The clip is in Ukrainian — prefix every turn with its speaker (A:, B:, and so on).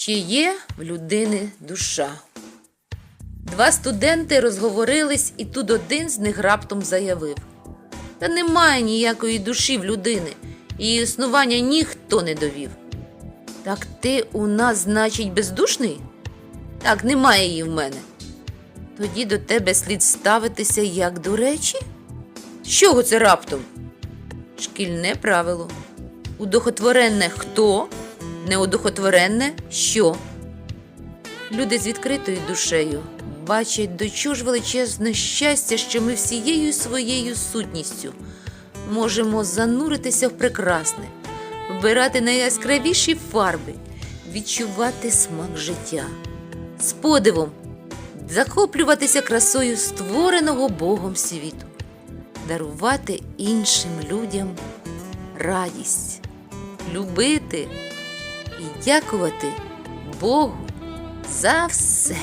A: Чи є в людини душа? Два студенти розговорились, і тут один з них раптом заявив: Та немає ніякої душі в людини, і існування ніхто не довів. Так ти у нас, значить, бездушний? Так, немає її в мене. Тоді до тебе слід ставитися як до речі? З чого це раптом? Шкільне правило. Удохотворенне хто, неудохотворенне що. Люди з відкритою душею бачать до чого ж величезне щастя, що ми всією своєю сутністю можемо зануритися в прекрасне, вбирати найяскравіші фарби, відчувати смак життя, з подивом захоплюватися красою створеного Богом світу, дарувати іншим людям радість, любити і дякувати Богу за все.